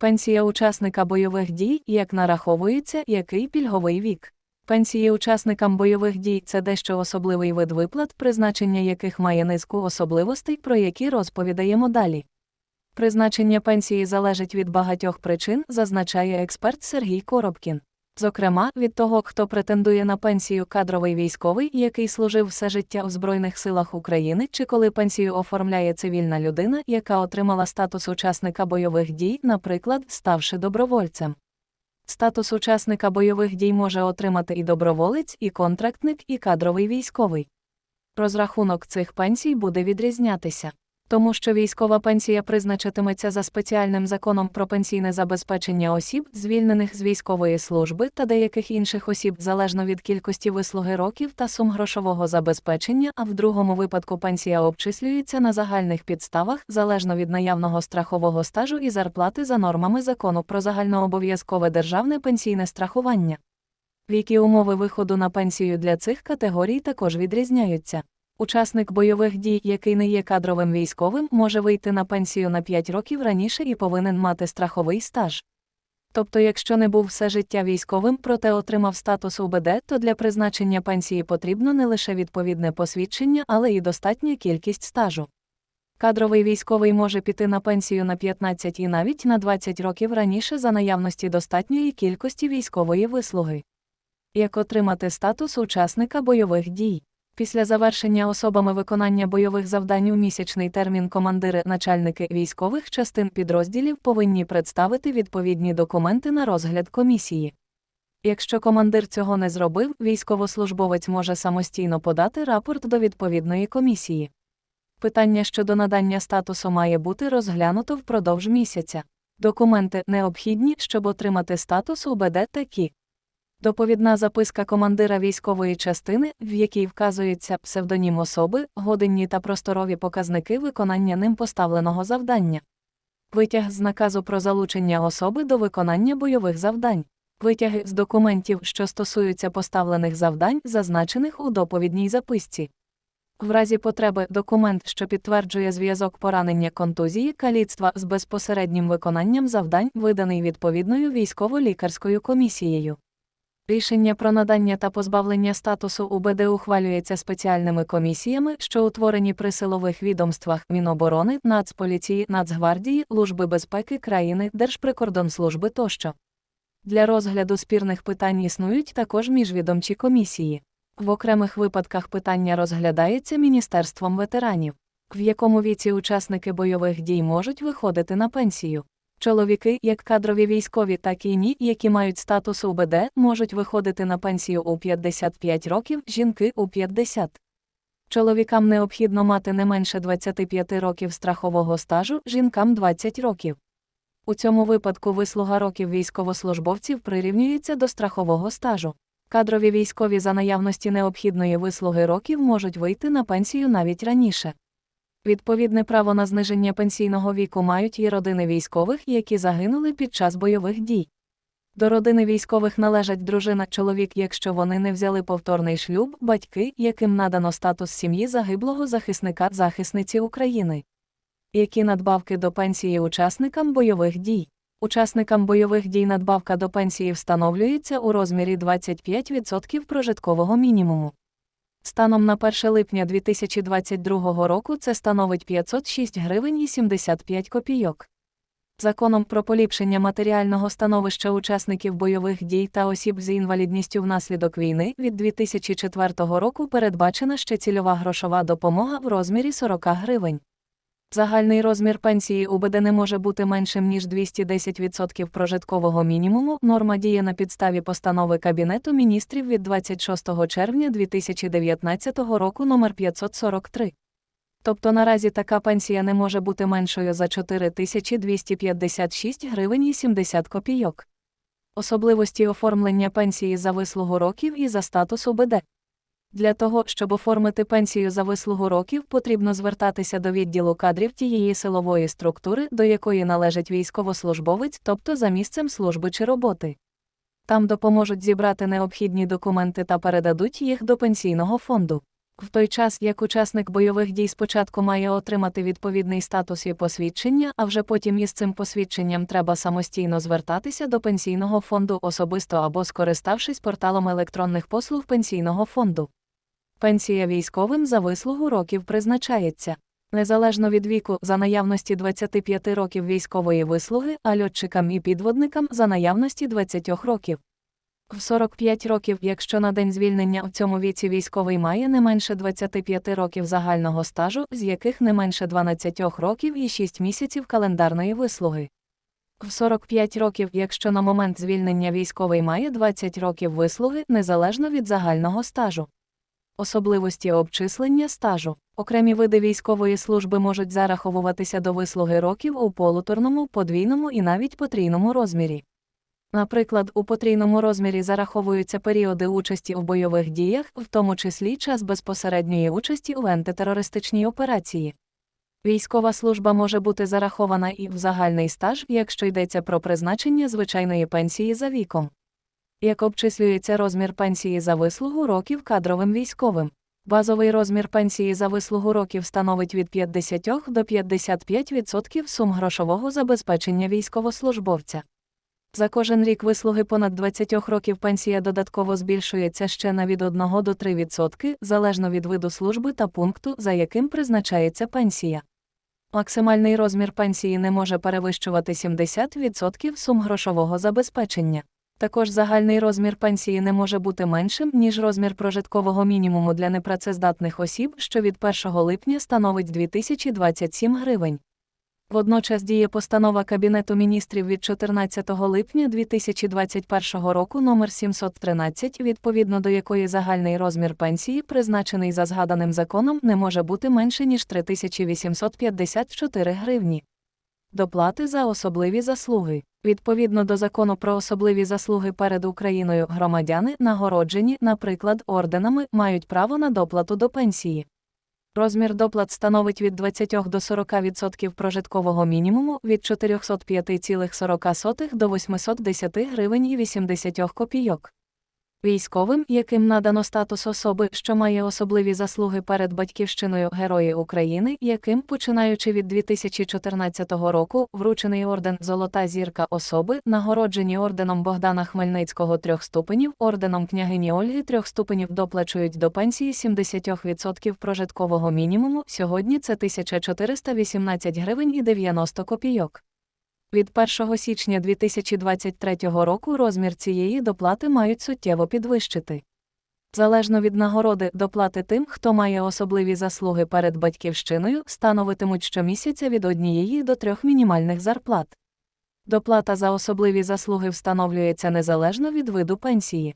Пенсія учасника бойових дій, як нараховується, який пільговий вік. Пенсії учасникам бойових дій це дещо особливий вид виплат, призначення яких має низку особливостей, про які розповідаємо далі. Призначення пенсії залежить від багатьох причин, зазначає експерт Сергій Коробкін. Зокрема, від того, хто претендує на пенсію кадровий військовий, який служив все життя у Збройних силах України, чи коли пенсію оформляє цивільна людина, яка отримала статус учасника бойових дій, наприклад, ставши добровольцем. Статус учасника бойових дій може отримати і доброволець, і контрактник, і кадровий військовий. Розрахунок цих пенсій буде відрізнятися. Тому що військова пенсія призначатиметься за спеціальним законом про пенсійне забезпечення осіб, звільнених з військової служби та деяких інших осіб залежно від кількості вислуги років та сум грошового забезпечення, а в другому випадку пенсія обчислюється на загальних підставах залежно від наявного страхового стажу і зарплати за нормами закону про загальнообов'язкове державне пенсійне страхування. Віки умови виходу на пенсію для цих категорій також відрізняються. Учасник бойових дій, який не є кадровим військовим, може вийти на пенсію на 5 років раніше і повинен мати страховий стаж. Тобто, якщо не був все життя військовим, проте отримав статус УБД, то для призначення пенсії потрібно не лише відповідне посвідчення, але й достатня кількість стажу. Кадровий військовий може піти на пенсію на 15 і навіть на 20 років раніше за наявності достатньої кількості військової вислуги. Як отримати статус учасника бойових дій? Після завершення особами виконання бойових завдань у місячний термін командири начальники військових частин підрозділів повинні представити відповідні документи на розгляд комісії. Якщо командир цього не зробив, військовослужбовець може самостійно подати рапорт до відповідної комісії. Питання щодо надання статусу має бути розглянуто впродовж місяця. Документи необхідні, щоб отримати статус УБД такі. Доповідна записка командира військової частини, в якій вказується псевдонім особи, годинні та просторові показники виконання ним поставленого завдання. Витяг з наказу про залучення особи до виконання бойових завдань. Витяги з документів, що стосуються поставлених завдань, зазначених у доповідній записці. В разі потреби документ, що підтверджує зв'язок поранення контузії, каліцтва з безпосереднім виконанням завдань, виданий відповідною військово-лікарською комісією. Рішення про надання та позбавлення статусу УБД ухвалюється спеціальними комісіями, що утворені при силових відомствах Міноборони, Нацполіції, Нацгвардії, Служби безпеки країни, Держприкордонслужби тощо. Для розгляду спірних питань існують також міжвідомчі комісії. В окремих випадках питання розглядається Міністерством ветеранів, в якому віці учасники бойових дій можуть виходити на пенсію. Чоловіки, як кадрові військові, так і ні, які мають статус УБД, можуть виходити на пенсію у 55 років, жінки у 50. Чоловікам необхідно мати не менше 25 років страхового стажу, жінкам 20 років. У цьому випадку вислуга років військовослужбовців прирівнюється до страхового стажу. Кадрові військові за наявності необхідної вислуги років можуть вийти на пенсію навіть раніше. Відповідне право на зниження пенсійного віку мають і родини військових, які загинули під час бойових дій. До родини військових належать дружина, чоловік, якщо вони не взяли повторний шлюб, батьки, яким надано статус сім'ї загиблого захисника захисниці України. Які надбавки до пенсії учасникам бойових дій? Учасникам бойових дій надбавка до пенсії встановлюється у розмірі 25% прожиткового мінімуму. Станом на 1 липня 2022 року це становить 506 гривень і 75 копійок. Законом про поліпшення матеріального становища учасників бойових дій та осіб з інвалідністю внаслідок війни від 2004 року передбачена ще цільова грошова допомога в розмірі 40 гривень. Загальний розмір пенсії УБД не може бути меншим ніж 210% прожиткового мінімуму. Норма діє на підставі постанови Кабінету міністрів від 26 червня 2019 року номер 543. Тобто наразі така пенсія не може бути меншою за 4256 гривень і 70 копійок. Особливості оформлення пенсії за вислугу років і за статус УБД. Для того, щоб оформити пенсію за вислугу років, потрібно звертатися до відділу кадрів тієї силової структури, до якої належить військовослужбовець, тобто за місцем служби чи роботи. Там допоможуть зібрати необхідні документи та передадуть їх до пенсійного фонду. В той час, як учасник бойових дій спочатку має отримати відповідний статус і посвідчення, а вже потім із цим посвідченням треба самостійно звертатися до пенсійного фонду особисто або скориставшись порталом електронних послуг пенсійного фонду. Пенсія військовим за вислугу років призначається. Незалежно від віку, за наявності 25 років військової вислуги, а льотчикам і підводникам за наявності 20 років. В 45 років, якщо на день звільнення в цьому віці військовий має не менше 25 років загального стажу, з яких не менше 12 років і 6 місяців календарної вислуги. В 45 років, якщо на момент звільнення військовий має 20 років вислуги, незалежно від загального стажу. Особливості обчислення стажу. Окремі види військової служби можуть зараховуватися до вислуги років у полуторному, подвійному і навіть потрійному розмірі. Наприклад, у потрійному розмірі зараховуються періоди участі в бойових діях, в тому числі час безпосередньої участі у антитерористичній операції. Військова служба може бути зарахована і в загальний стаж, якщо йдеться про призначення звичайної пенсії за віком. Як обчислюється розмір пенсії за вислугу років кадровим військовим? Базовий розмір пенсії за вислугу років становить від 50 до 55% сум грошового забезпечення військовослужбовця. За кожен рік вислуги понад 20 років пенсія додатково збільшується ще на від 1 до 3%, залежно від виду служби та пункту, за яким призначається пенсія. Максимальний розмір пенсії не може перевищувати 70% сум грошового забезпечення. Також загальний розмір пенсії не може бути меншим, ніж розмір прожиткового мінімуму для непрацездатних осіб, що від 1 липня становить 2027 гривень. Водночас діє постанова Кабінету міністрів від 14 липня 2021 року номер 713, відповідно до якої загальний розмір пенсії, призначений за згаданим законом, не може бути менше, ніж 3854 гривні. Доплати за особливі заслуги. Відповідно до закону про особливі заслуги перед Україною громадяни, нагороджені, наприклад, орденами, мають право на доплату до пенсії. Розмір доплат становить від 20 до 40% прожиткового мінімуму від 405,40 до 810 гривень і 80 копійок. Військовим, яким надано статус особи, що має особливі заслуги перед батьківщиною Герої України, яким, починаючи від 2014 року, вручений орден Золота зірка особи, нагороджені орденом Богдана Хмельницького трьох ступенів, орденом княгині Ольги трьох ступенів доплачують до пенсії 70% прожиткового мінімуму. Сьогодні це 1418 гривень і 90 копійок. Від 1 січня 2023 року розмір цієї доплати мають суттєво підвищити. Залежно від нагороди, доплати тим, хто має особливі заслуги перед батьківщиною, становитимуть щомісяця від однієї до трьох мінімальних зарплат. Доплата за особливі заслуги встановлюється незалежно від виду пенсії.